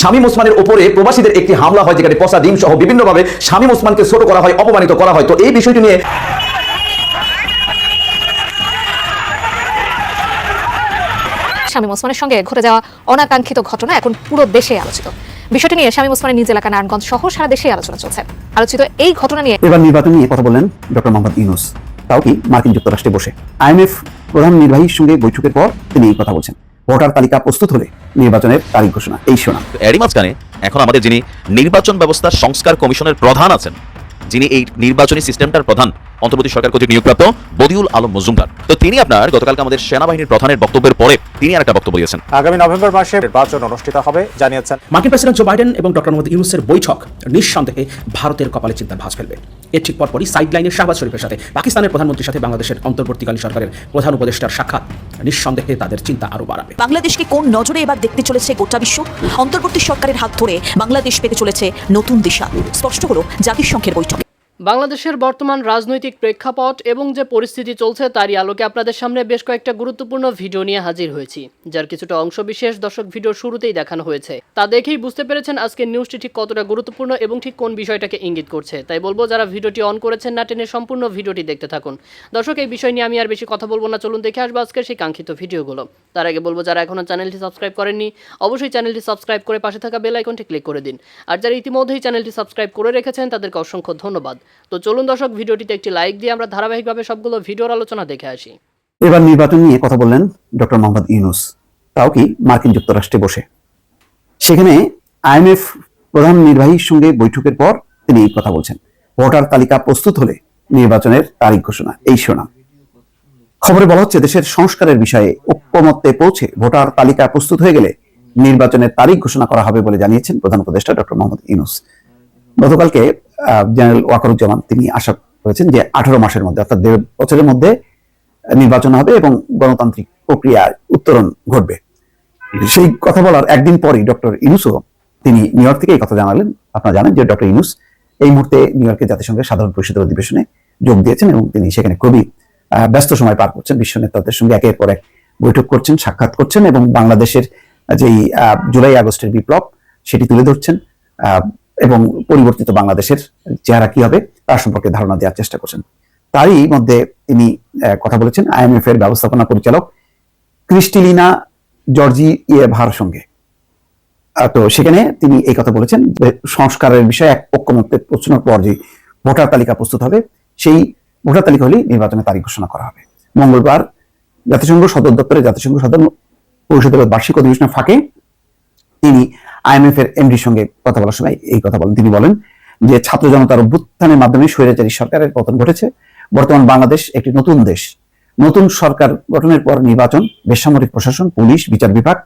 শামীম ওসমানের উপরে প্রবাসীদের একটি হামলা হয় যেখানে পচা ডিম সহ বিভিন্নভাবে শামীম ওসমানকে ছোট করা হয় অপমানিত করা হয়। তো এই বিষয়টি নিয়ে শামীম ওসমানের সঙ্গে ঘটে যাওয়া অনাকাঙ্ক্ষিত ঘটনা এখন পুরো দেশে আলোচিত। বিষয়টি নিয়ে শামীম ওসমানের নিজ এলাকা নারায়ণগঞ্জ সহ সারা দেশে আলোচনা চলছে। আলোচিত এই ঘটনা নিয়ে এবার নির্বাচন নিয়ে কথা বললেন ডক্টর মোহাম্মদ ইউনুস। তাও কি মার্কিন যুক্তরাষ্ট্রে বসে। আইএমএফ প্রধান নির্বাহীর সঙ্গে বৈঠকের পর তিনি এই কথা বলছেন। ভোটার তালিকা প্রস্তুত হলে নির্বাচনের তারিখ ঘোষণা। এই শোনা এরই মাঝখানে এখন আমাদের যিনি নির্বাচন ব্যবস্থা সংস্কার কমিশনের প্রধান আছেন, যিনি এই নির্বাচনী সিস্টেমটার প্রধান অন্তর্বর্তী সরকার কর্তৃক নিয়োগপ্রাপ্ত বদিউল আলম মজুমদার। তো তিনি আপনার গতকালকে আমাদের সেনাবাহিনীর প্রধানের বক্তব্যের পরে তিনি আর একটা বক্তব্য দিয়েছেন। আগামী নভেম্বর মাসে নির্বাচন অনুষ্ঠিত হবে জানিয়েছেন। মার্কিন প্রেসিডেন্ট জো বাইডেন এবং ডক্টর মোহাম্মদ ইউনুসের বৈঠক নিঃসন্দেহে ভারতের কপালে চিন্তার ভাঁজ ফেলবে। এর ঠিক পরপরই সাইডলাইনের শাহবাজ শরীফের সাথে পাকিস্তানের প্রধানমন্ত্রীর সাথে বাংলাদেশের অন্তর্বর্তীকালীন সরকারের প্রধান উপদেষ্টার সাক্ষাৎ। নিঃসন্দেহে তাদের চিন্তা আরও বাড়াবে। বাংলাদেশকে কোন নজরে এবার দেখতে চলেছে গোটা বিশ্ব? অন্তর্বর্তী সরকারের হাত ধরে বাংলাদেশ পেতে চলেছে নতুন দিশা। স্পষ্ট হলো জাতিসংঘের বৈঠকে। বাংলাদেশের বর্তমান রাজনৈতিক প্রেক্ষাপট এবং যে পরিস্থিতি চলছে তারই আলোকে আপনাদের সামনে বেশ কয়েকটা গুরুত্বপূর্ণ ভিডিও নিয়ে হাজির হয়েছি, যার কিছুটা অংশ বিশেষ দর্শক ভিডিওর শুরুতেই দেখানো হয়েছে। তা দেখেই বুঝতে পেরেছেন আজকের নিউজটি ঠিক কতটা গুরুত্বপূর্ণ এবং ঠিক কোন বিষয়টাকে ইঙ্গিত করছে। তাই বলব, যারা ভিডিওটি অন করেছেন না টেনে সম্পূর্ণ ভিডিওটি দেখতে থাকুন। দর্শক, এই বিষয় নিয়ে আমি আর বেশি কথা বলব না। চলুন দেখে আসব আজকের সেই কাঙ্ক্ষিত ভিডিওগুলো। তার আগে বলব, যারা এখনও চ্যানেলটি সাবস্ক্রাইব করেননি, অবশ্যই চ্যানেলটি সাবস্ক্রাইব করে পাশে থাকা বেল আইকনটি ক্লিক করে দিন। আর যারা ইতিমধ্যেই চ্যানেলটি সাবস্ক্রাইব করে রেখেছেন, তাদেরকে অসংখ্য ধন্যবাদ। তো চলুন দর্শক, ভিডিওটিতে একটি লাইক দিয়ে আমরা ধারাবাহিকভাবে সবগুলো ভিডিওর আলোচনা দেখে আসি। এবার নির্বাচন নিয়ে কথা বললেন ডক্টর মোহাম্মদ ইউনুস। তাও কি মার্কিন যুক্তরাষ্ট্রে বসে? সেখানে আইএমএফ প্রধান নির্বাহীর সঙ্গে বৈঠকের পর তিনি এই কথা বলছেন। ভোটার তালিকা প্রস্তুত হলে নির্বাচনের তারিখ ঘোষণা, এই শোনা খবরে বলা হচ্ছে, দেশের সংস্কারের বিষয়ে ঐক্যমত্যে পৌঁছে ভোটার তালিকা প্রস্তুত হয়ে গেলে নির্বাচনের তারিখ ঘোষণা করা হবে বলে জানিয়েছেন প্রধান উপদেষ্টা ডক্টর মোহাম্মদ ইউনুস। গতকালকে জেনারেল ওয়াকারুজ্জামান তিনি আশা করেছেন যে আঠারো মাসের মধ্যে, অর্থাৎ দেড় বছরের মধ্যে নির্বাচন হবে এবং গণতান্ত্রিক প্রক্রিয়ার উত্তরণ ঘটবে। সেই কথা বলার একদিন পরেই ডক্টর ইনুসও তিনি নিউ ইয়র্ক থেকে এই কথা জানালেন। আপনারা জানেন যে ডক্টর ইনুস এই মুহূর্তে নিউ ইয়র্কের জাতিসংঘের সাধারণ পরিষদের অধিবেশনে যোগ দিয়েছেন এবং তিনি সেখানে খুবই ব্যস্ত সময় পার করছেন। বিশ্ব নেতাদের সঙ্গে একের পর এক বৈঠক করছেন, সাক্ষাৎ করছেন এবং বাংলাদেশের যেই জুলাই আগস্টের বিপ্লব, সেটি তুলে ধরছেন। এবং পরিবর্তিত বাংলাদেশের চেহারা কি হবে তার সম্পর্কে ধারণা দেওয়ার চেষ্টা করছেন। তারই মধ্যে তিনি কথা বলেছেন আইএমএফ এর ব্যবস্থাপনা পরিচালক ক্রিস্টিলিনা জর্জি ইয়েভার সঙ্গে তো সেখানে তিনি এই কথা বলেছেন সংস্কারের বিষয়ে এক ঐক্যমত্যে পৌঁছানোর পর যে ভোটার তালিকা প্রস্তুত হবে, সেই ভোটার তালিকা হলেই নির্বাচনের তারিখ ঘোষণা করা হবে। মঙ্গলবার জাতিসংঘ সদর দপ্তরে জাতিসংঘ সদর পরিষদের বার্ষিক অধিবেশনের ফাঁকে তিনি আইএমএফ এর এমডির সঙ্গে কথা বলার সময় এই কথা বলেন। তিনি বলেন যে, ছাত্র জনতার অভ্যুত্থানের মাধ্যমে স্বৈরাচারী সরকারের পতন ঘটেছে। বর্তমান বাংলাদেশ একটি নতুন দেশ। নতুন সরকার গঠনের পর নির্বাচন, বেসামরিক প্রশাসন, পুলিশ, বিচার বিভাগ,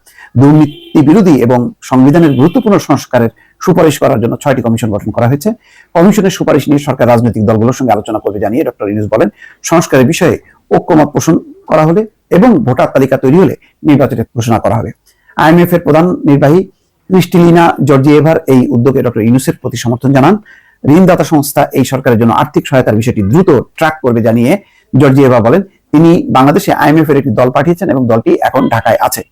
দুর্নীতি বিরোধী এবং সংবিধানের গুরুত্বপূর্ণ সংস্কারের সুপারিশ করার জন্য ছয়টি কমিশন গঠন করা হয়েছে। কমিশনের সুপারিশ নিয়ে সরকার রাজনৈতিক দলগুলোর সঙ্গে আলোচনা করবে জানিয়ে ডক্টর ইউনুস বলেন, সংস্কারের বিষয়ে ঐক্যমত পোষণ করা হলে এবং ভোটার তালিকা তৈরি হলে নির্বাচনের ঘোষণা করা হবে। আইএমএফ এর প্রধান নির্বাহী ক্রিস্টিলিনা জর্জিয়েভার এই উদ্যোগে ডক্টর ইউনুসের প্রতি সমর্থন জানান। ঋণদাতা সংস্থা এই সরকারের জন্য আর্থিক সহায়তার বিষয়টি দ্রুত ট্র্যাক করবে জানিয়ে জর্জিয়েভা বলেন। তিনি বাংলাদেশে আইএমএফ এর একটি দল পাঠিয়েছেন এবং দলটি এখন ঢাকায় আছে।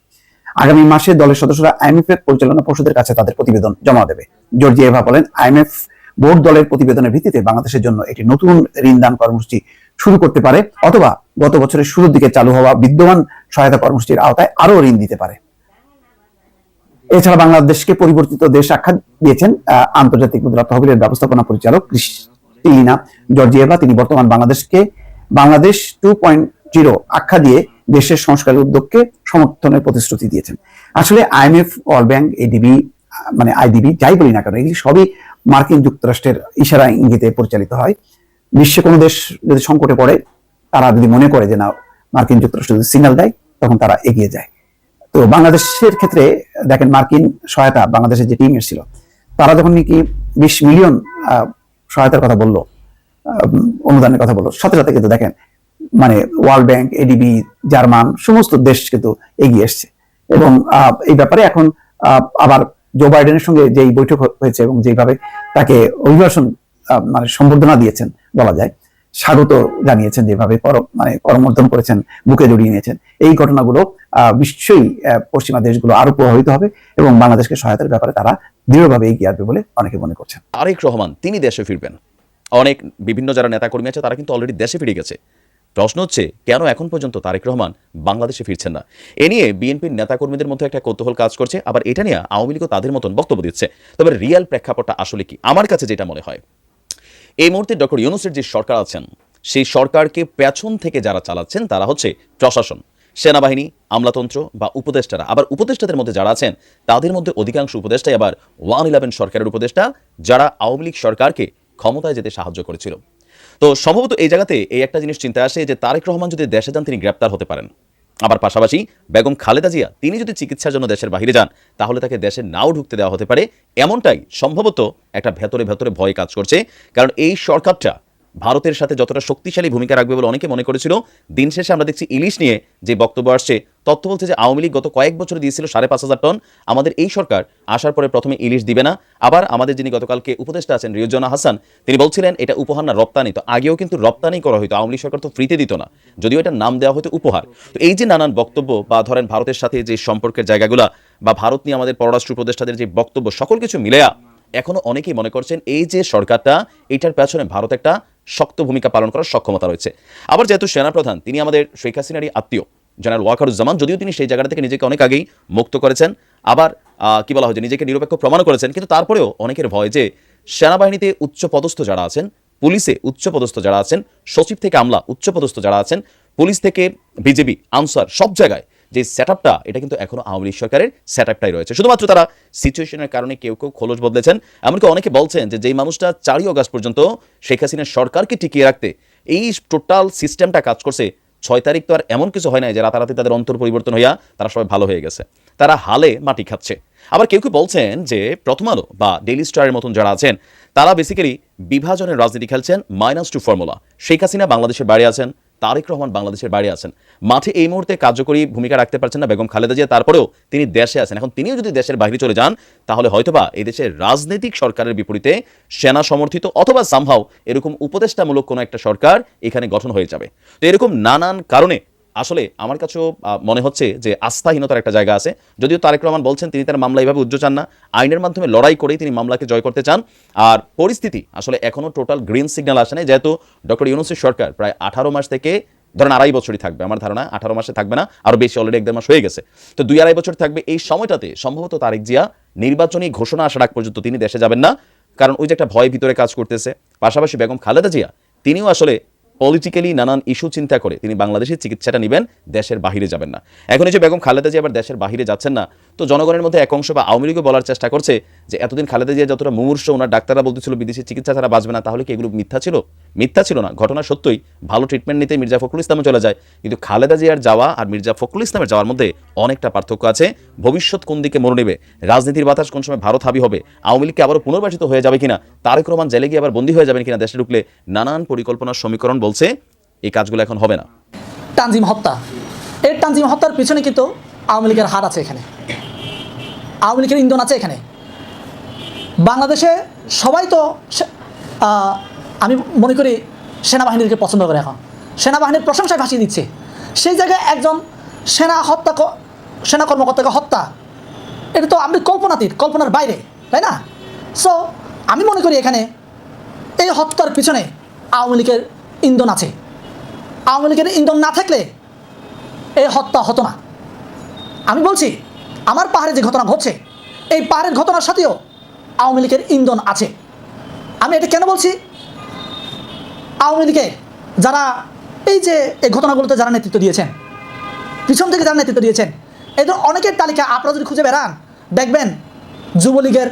আগামী মাসে দলের সদস্যরা আইএমএফ এর পরিচালনা পর্ষদের কাছে তাদের প্রতিবেদন জমা দেবে। জর্জিয়েভা বলেন, আইএমএফ বোর্ড দলের প্রতিবেদনের ভিত্তিতে বাংলাদেশের জন্য একটি নতুন ঋণ দান কর্মসূচি শুরু করতে পারে অথবা গত বছরের শুরুর দিকে চালু হওয়া বিদ্যমান সহায়তা কর্মসূচির আওতায় আরও ঋণ দিতে পারে। এছাড়া বাংলাদেশকে পরিবর্তিত দেশ আখ্যা দিয়েছেন আন্তর্জাতিক মুদ্রা তহবিলের ব্যবস্থাপনা পরিচালক ক্রিস্টিনা জর্জিয়েভা। তিনি বর্তমান বাংলাদেশকে, বাংলাদেশ টু পয়েন্ট জিরো আখ্যা দিয়ে দেশের সংস্কারের উদ্যোগকে সমর্থনের প্রতিশ্রুতি দিয়েছেন। আসলে আইএমএফ ওয়ার্ল্ড ব্যাংক এডিবি মানে আইডিবি যাই বলি না কেন এগুলি সবই মার্কিন যুক্তরাষ্ট্রের ইশারা ইঙ্গিতে পরিচালিত হয়। বিশ্বে কোনো দেশ যদি সংকটে পড়ে, তারা যদি মনে করে যে না, মার্কিন যুক্তরাষ্ট্র যদি সিগন্যাল দেয়, তখন তারা এগিয়ে যায়। তো বাংলাদেশের ক্ষেত্রে দেখেন মার্কিন সহায়তা বাংলাদেশের যে টিম এসেছিল, তারা যখন নাকি বিশ মিলিয়ন সহায়তার কথা বলল অনুদানের কথা বলল, সাথে সাথে কিন্তু দেখেন মানে ওয়ার্ল্ড ব্যাংক এডিবি জার্মান, সমস্ত দেশ কিন্তু এগিয়ে এসছে। এবং এই ব্যাপারে এখন আবার জো বাইডেনের সঙ্গে যেই বৈঠক হয়েছে এবং যেভাবে তাকে অভিবাসন মানে সম্বর্ধনা দিয়েছেন বলা যায় স্বাগত জানিয়েছেন যেভাবে মানে করমর্দন করেছেন, বুকে জড়িয়ে নিয়েছেন। এই ঘটনাগুলো নিশ্চয়ই পশ্চিমা দেশগুলো আরও প্রভাবিত হবে এবং বাংলাদেশকে সহায়তার ব্যাপারে তারা দৃঢ়ভাবে এগিয়ে আসবে বলে অনেকে মনে করছেন। আরেক রহমান, তিনি দেশে ফিরবেন। অনেক বিভিন্ন যারা নেতাকর্মী আছে, তারা কিন্তু অলরেডি দেশে ফিরে গেছে। প্রশ্ন হচ্ছে, কেন এখন পর্যন্ত তারেক রহমান বাংলাদেশে ফিরছেন না? এ নিয়ে বিএনপির নেতাকর্মীদের মধ্যে একটা কৌতূহল কাজ করছে, আবার এটা নিয়ে আওয়ামী লীগও তাদের মতন বক্তব্য দিচ্ছে। তবে রিয়েল প্রেক্ষাপটটা আসলে কি? আমার কাছে যেটা মনে হয় এই মুহূর্তে ডক্টর ইউনুসের যে সরকার আছেন, সেই সরকারকে পেছন থেকে যারা চালাচ্ছেন, তারা হচ্ছে প্রশাসন, সেনাবাহিনী, আমলাতন্ত্র বা উপদেষ্টারা। আবার উপদেষ্টাদের মধ্যে যারা আছেন, তাদের মধ্যে অধিকাংশ উপদেষ্টাই আবার ওয়ান ইলেভেন সরকারের উপদেষ্টা, যারা আওয়ামী লীগ সরকারকে ক্ষমতায় যেতে সাহায্য করেছিল। তো সম্ভবত এই জায়গাতে এই একটা জিনিস চিন্তায় আসে যে তারেক রহমান যদি দেশে যান, তিনি গ্রেপ্তার হতে পারেন। আবার পাশাপাশি বেগম খালেদা জিয়া, তিনি যদি চিকিৎসার জন্য দেশের বাহিরে যান, তাহলে তাকে দেশে নাও ঢুকতে দেওয়া হতে পারে। এমনটাই সম্ভবত একটা ভেতরে ভেতরে ভয় কাজ করছে। কারণ এই সরকারটা ভারতের সাথে যতটা শক্তিশালী ভূমিকা রাখবে বলে অনেকে মনে করেছিল, দিন শেষে আমরা দেখছি ইলিশ নিয়ে যে বক্তব্য আসছে, তথ্য বলছে যে আওয়ামী লীগ গত কয়েক বছরে দিয়েছিল সাড়ে পাঁচ হাজার টন। আমাদের এই সরকার আসার পরে প্রথমে ইলিশ দিবে না। আবার আমাদের যিনি গতকালকে উপদেষ্টা আছেন রিউজনা হাসান, তিনি বলছিলেন, এটা উপহার না, রপ্তানি। তো আগেও কিন্তু রপ্তানি করা হতো আওয়ামী সরকার তো ফ্রিতে দিত না। যদিও এটা নাম দেওয়া হতো উপহার। তো এই যে নানান বক্তব্য বা ধরেন ভারতের সাথে যে সম্পর্কের জায়গাগুলা বা ভারত নিয়ে আমাদের পররাষ্ট্র উপদেষ্টাদের যে বক্তব্য, সকল কিছু মিলেয়া এখনও অনেকেই মনে করছেন, এই যে সরকারটা, এটার পেছনে ভারত একটা শক্ত ভূমিকা পালন করার সক্ষমতা রয়েছে। আবার যেহেতু সেনাপ্রধান, তিনি আমাদের শেখ হাসিনারই আত্মীয়, জেনারেল ওয়াকারুজ্জামান, যদিও তিনি সেই জায়গাটা থেকে নিজেকে অনেক আগেই মুক্ত করেছেন। আবার কি বলা হয় যে নিজেকে নিরপেক্ষ প্রমাণ করেছেন, কিন্তু তারপরেও অনেকের ভয় যে সেনাবাহিনীতে উচ্চ পদস্থ যারা আছেন, পুলিশে উচ্চপদস্থ যারা আছেন, সচিব থেকে আমলা উচ্চপদস্থ যারা আছেন, পুলিশ থেকে বিজেপি, আনসার সব জায়গায় যে সেট এটা কিন্তু এখনও আওয়ামী লীগ সরকারের সেট রয়েছে। শুধুমাত্র তারা সিচুয়েশনের কারণে কেউ কেউ খোলস বদলেছেন। এমনকি অনেকে বলছেন যে যেই মানুষটা চারই অগাস্ট পর্যন্ত শেখ হাসিনার সরকারকে টিকিয়ে রাখতে এই টোটাল সিস্টেমটা কাজ করছে, ছয় তারিখ তো আর এমন কিছু হয় নাই যে রাতারাতি তাদের অন্তর পরিবর্তন হইয়া তারা সবাই ভালো হয়ে গেছে। তারা হালে মাটি খাচ্ছে। আবার কেউ কেউ বলছেন যে প্রথম আলো বা ডেইলি স্টারের মতন যারা আছেন, তারা বেসিক্যালি বিভাজনের রাজনীতি খেলছেন minus two formula Sheikh Hasina বাংলাদেশের বাইরে আছেন তারেক রহমান বাংলাদেশের বাইরে আছেন। মাঠে এই মুহূর্তে কার্যকরী ভূমিকা রাখতে পারছেন না বেগম খালেদা জিয়া, তারপরেও তিনি দেশে আছেন। এখন তিনিও যদি দেশের বাইরে চলে যান, তাহলে হয়তোবা এই দেশের রাজনৈতিক সরকারের বিপরীতে সেনা সমর্থিত অথবা সামহাও এরকম উপদেষ্টামূলক কোনো একটা সরকার এখানে গঠন হয়ে যাবে। তো এরকম নানান কারণে আসলে আমার কাছেও মনে হচ্ছে যে আস্থাহীনতার একটা জায়গা আছে। যদিও তারেক রহমান বলছেন তিনি তার মামলা এইভাবে উজ্জ্ব চান না, আইনের মাধ্যমে লড়াই করেই তিনি মামলাকে জয় করতে চান। আর পরিস্থিতি আসলে এখনও টোটাল গ্রিন সিগন্যাল আসে নাই, যেহেতু ডক্টর ইউনুসের সরকার প্রায় আঠারো মাস থেকে ধরেন আড়াই বছরই থাকবে, আমার ধারণা আঠারো মাসে থাকবে না আরও বেশি অলরেডি এক মাস হয়ে গেছে। তো দুই আড়াই বছর থাকবে, এই সময়টাতে সম্ভবত তারেক জিয়া নির্বাচনী ঘোষণা আসার আগ পর্যন্ত তিনি দেশে যাবেন না। কারণ ওই যে একটা ভয় ভিতরে কাজ করতেছে, পাশাপাশি বেগম খালেদা জিয়া, তিনিও আসলে পলিটিক্যালি নানান ইস্যু চিন্তা করে। তিনি বাংলাদেশের চিকিৎসাটা নেবেন, দেশের বাহিরে যাবেন না। এখন এই যে বেগম খালেদা জিয়া আবার দেশের বাহিরে যাচ্ছেন না, তো জনগণের মধ্যে এক অংশ বা আওয়ামী লীগও বলার চেষ্টা করছে যে এতদিন খালেদা জিয়া যতটা মুমূর্ষ, ওনার ডাক্তাররা বলতেছিল বিদেশি চিকিৎসা ছাড়া বাঁচবে না, তাহলে কি এগুলো মিথ্যা ছিল? মিথ্যা ছিল না, ঘটনা সত্যই। ভালো ট্রিটমেন্ট নিতে মির্জা ফখরুল ইসলামে চলে যায়। কিন্তু খালেদা জিয়ার যাওয়া আর মির্জা ফখরুল ইসলামের যাওয়ার মধ্যে অনেকটা পার্থক্য আছে। ভবিষ্যৎ কোন দিকে মনে নেবে রাজনীতির বাতাস কোন সময় ভারত হাবি হবে? আওয়ামী লীগকে আবারও পুনর্বাসিত হয়ে যাবে কিনা? তারেক রহমান জেলে গিয়ে আবার বন্দী হয়ে যাবেন কিনা? দেশে ঢুকলে নানান পরিকল্পনার সমীকরণ বলছে এই কাজগুলো এখন হবে না। তানজিম হত্যা। এই তানজিম হত্যার পিছনে কিন্তু আওয়ামী লীগের হাত আছে এখানে। আওয়ামী লীগের ইন্ধন আছে এখানে। বাংলাদেশে সবাই তো আমি মনে করি সেনাবাহিনীকে পছন্দ করে এখন। সেনাবাহিনীর প্রশংসা ভাসিয়ে দিচ্ছে। সেই জায়গায় একজন সেনা হত্যা সেনা কর্মকর্তাকে হত্যা, এটা তো আপনি কল্পনাতীত, কল্পনার বাইরে, তাই না? সো আমি মনে করি এখানে এই হত্যার পিছনে আওয়ামী লীগের ইন্ধন আছে। আওয়ামী লীগের ইন্ধন না থাকলে এই হত্যা হতো না। আমি বলছি, আমার পাহাড়ে যে ঘটনা ঘটছে, এই পাহাড়ের ঘটনার সাথেও আওয়ামী লীগের ইন্ধন আছে। আমি এটা কেন বলছি? আওয়ামী লীগের যারা এই যে এই ঘটনাগুলোতে যারা নেতৃত্ব দিয়েছেন, পিছন থেকে যারা নেতৃত্ব দিয়েছেন, এদের অনেকের তালিকা আপনারা যদি খুঁজে বেড়ান, দেখবেন যুবলীগের,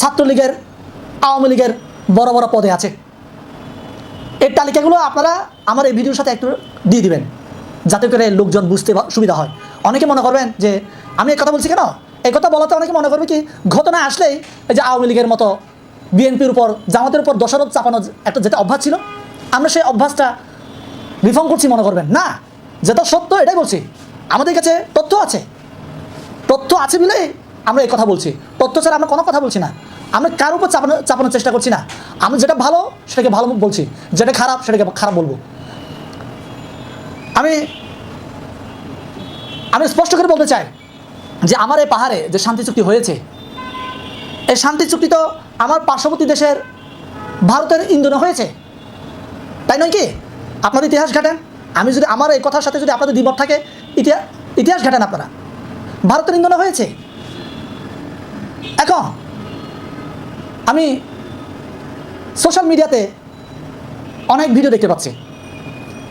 ছাত্রলীগের, আওয়ামী লীগের বড় বড় পদে আছে। এই তালিকাগুলো আপনারা আমার এই ভিডিওর সাথে একটু দিয়ে দিবেন, যাতে করে লোকজন বুঝতে সুবিধা হয়। অনেকে মনে করবেন যে, আমি এই কথা বলছি কেন? এই কথা বলাতে অনেকে মনে করবে কি, ঘটনা আসলেই যে আওয়ামী লীগের মতো বিএনপির উপর, জামাতের উপর দোষারোপ চাপানো একটা যেটা অভ্যাস ছিল, আমরা সেই অভ্যাসটা রিফর্ম করছি মনে করবেন। না, যেটা সত্য এটাই বলছি। আমাদের কাছে তথ্য আছে। তথ্য আছে বলেই আমরা এই কথা বলছি। তথ্য ছাড়া আমরা কোনো কথা বলছি না। আমি কার উপর চাপানো চাপানোর চেষ্টা করছি না। আমি যেটা ভালো, সেটাকে ভালো বলছি। যেটা খারাপ, সেটাকে খারাপ বলব। আমি আমি স্পষ্ট করে বলতে চাই যে আমার এই পাহাড়ে যে শান্তি চুক্তি হয়েছে, এই শান্তি চুক্তি তো আমার পার্শ্ববর্তী দেশের ভারতের ইন্ধনে হয়েছে। তাই নয় কি? আপনাদের ইতিহাস ঘাটেন। আমি যদি আমার এই কথার সাথে যদি আপনাদের দ্বিমত থাকে ইতিহাস ইতিহাস ঘাটেন আপনারা। ভারতের ইন্ধনে হয়েছে। এখন আমি সোশ্যাল মিডিয়াতে অনেক ভিডিও দেখতে পাচ্ছি।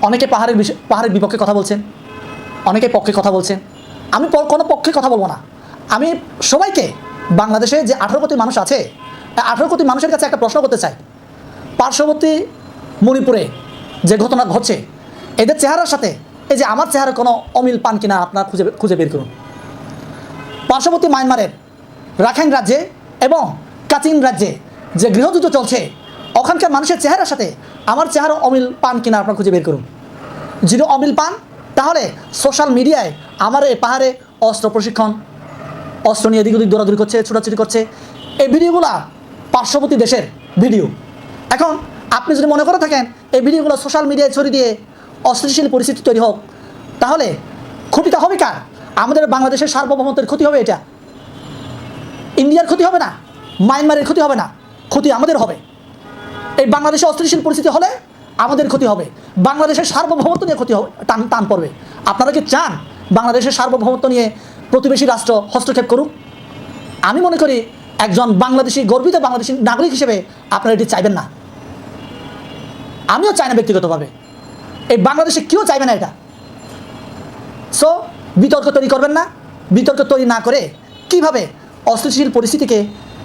অনেকে পাহাড়ের বিষয় পাহাড়ের বিপক্ষে কথা বলছেন অনেকে পক্ষে কথা বলছেন আমি কোনো পক্ষে কথা বলব না। আমি সবাইকে বাংলাদেশে যে আঠারো কোটি মানুষ আছে আঠারো কোটি মানুষের কাছে একটা প্রশ্ন করতে চাই। পার্শ্ববর্তী মণিপুরে যে ঘটনা ঘটছে, এদের চেহারার সাথে, এই যে আমার চেহারা কোনো অমিল পান কিনা আপনারা খুঁজে খুঁজে বের করুন। পার্শ্ববর্তী মায়ানমারের রাখাইন রাজ্যে এবং কাচিন রাজ্যে যে গৃহযুদ্ধ চলছে, ওখানকার মানুষের চেহারার সাথে আমার চেহারা অমিল পান কিনা আপনার খুঁজে বের করুন। যদি অমিল পান, তাহলে সোশ্যাল মিডিয়ায় আমার এই পাহাড়ে অস্ত্র প্রশিক্ষণ, অস্ত্র নিয়ে এদিক ওদিক দৌড়াদৌড়ি করছে, ছোটাছুটি করছে, এই ভিডিওগুলা পার্শ্ববর্তী দেশের ভিডিও। এখন আপনি যদি মনে করে থাকেন, এই ভিডিওগুলো সোশ্যাল মিডিয়ায় ছড়িয়ে দিয়ে অস্থিতিশীল পরিস্থিতি তৈরি হোক, তাহলে ক্ষতিটা হবে কার? আমাদের বাংলাদেশের সার্বভৌমত্বের ক্ষতি হবে এটা। ইন্ডিয়ার ক্ষতি হবে না। মায়ানমারের ক্ষতি হবে না। ক্ষতি আমাদের হবে। এই বাংলাদেশে অস্থিতিশীল পরিস্থিতি হলে আমাদের ক্ষতি হবে। বাংলাদেশের সার্বভৌমত্ব নিয়ে ক্ষতি হবে, টান টান পড়বে। আপনারা কি চান বাংলাদেশের সার্বভৌমত্ব নিয়ে প্রতিবেশী রাষ্ট্র হস্তক্ষেপ করুক? আমি মনে করি একজন বাংলাদেশি, গর্বিত বাংলাদেশি নাগরিক হিসেবে আপনারা এটি চাইবেন না। আমিও চাই না ব্যক্তিগতভাবে। এই বাংলাদেশে কেউ চাইবে না এটা। সো বিতর্ক তৈরি করবেন না। বিতর্ক তৈরি না করে কীভাবে অস্থিতিশীল পরিস্থিতিকে